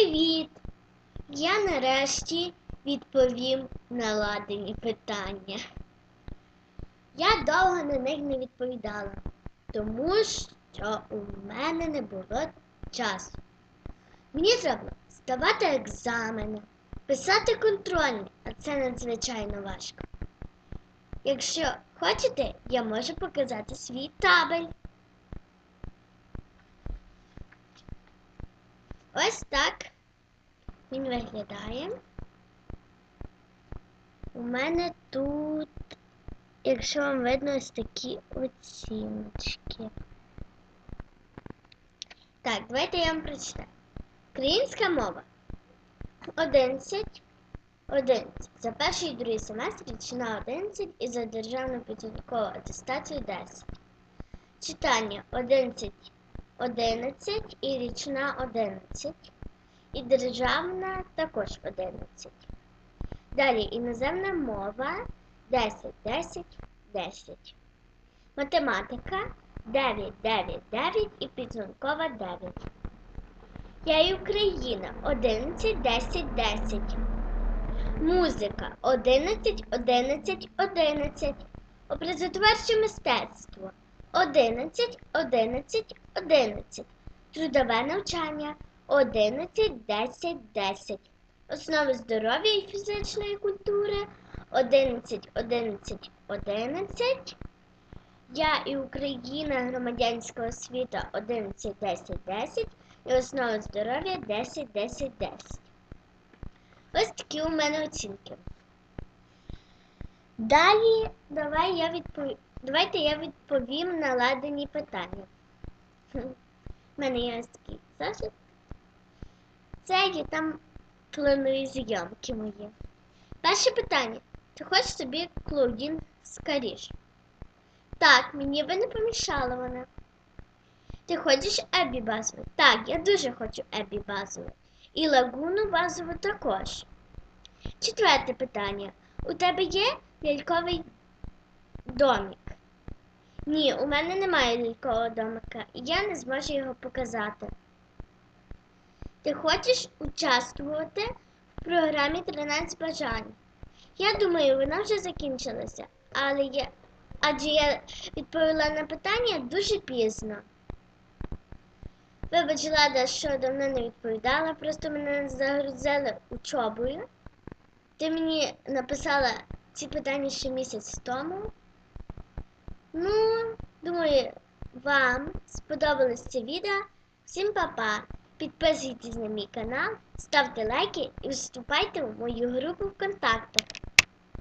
Привіт! Я нарешті відповім на ладені питання. Я довго на них не відповідала, тому що у мене не було часу. Мені треба здавати екзамени, писати контрольні, а це надзвичайно важко. Якщо хочете, я можу показати свій табель. Ось так він виглядає. У мене тут, якщо вам видно, ось такі оціночки. Так, давайте я вам прочитаю. Українська мова 11. 11. За перший і другий семестр річна 11 і за державну підсумкову атестацію 10. Читання 11 11 і річна 11. І державна також 11. Далі іноземна мова 10, 10, 10. Математика 9, 9, 9 і підсумкова 9. Я і Україна 11, 10, 10. Музика 11, 11, 11. Образотворче мистецтво 11, 11, 11. Трудове навчання 11, 10, 10. Основи здоров'я і фізичної культури 11, 11, 11. Я і Україна громадянська освіта 11, 10, 10. І основи здоров'я 10, 10, 10. Ось такі у мене оцінки. Далі давай я відпов... давайте я відповім на ладені питання. У мене є ось такий зошит. Це я там планую зйомки мої. Перше питання. Ти хочеш собі Клоудін скоріш? Так, мені би не помішала вона. Ти хочеш Ебі базову? Так, я дуже хочу Ебі базову. І лагуну базову також. Четверте питання. У тебе є ляльковий домик? Ні, у мене немає лялькового домика, і я не зможу його показати. Ти хочеш участвувати в програмі 13 бажань? Я думаю, вона вже закінчилася, але я... адже я відповіла на питання дуже пізно. Вибач, Лада, що давно не відповідала, просто мене загрузили учобою. Ти мені написала ці питання ще місяць тому. Ну, думаю, вам сподобалось це відео. Всім па-па! Підписуйтесь на мій канал, ставте лайки і вступайте в мою групу ВКонтакте.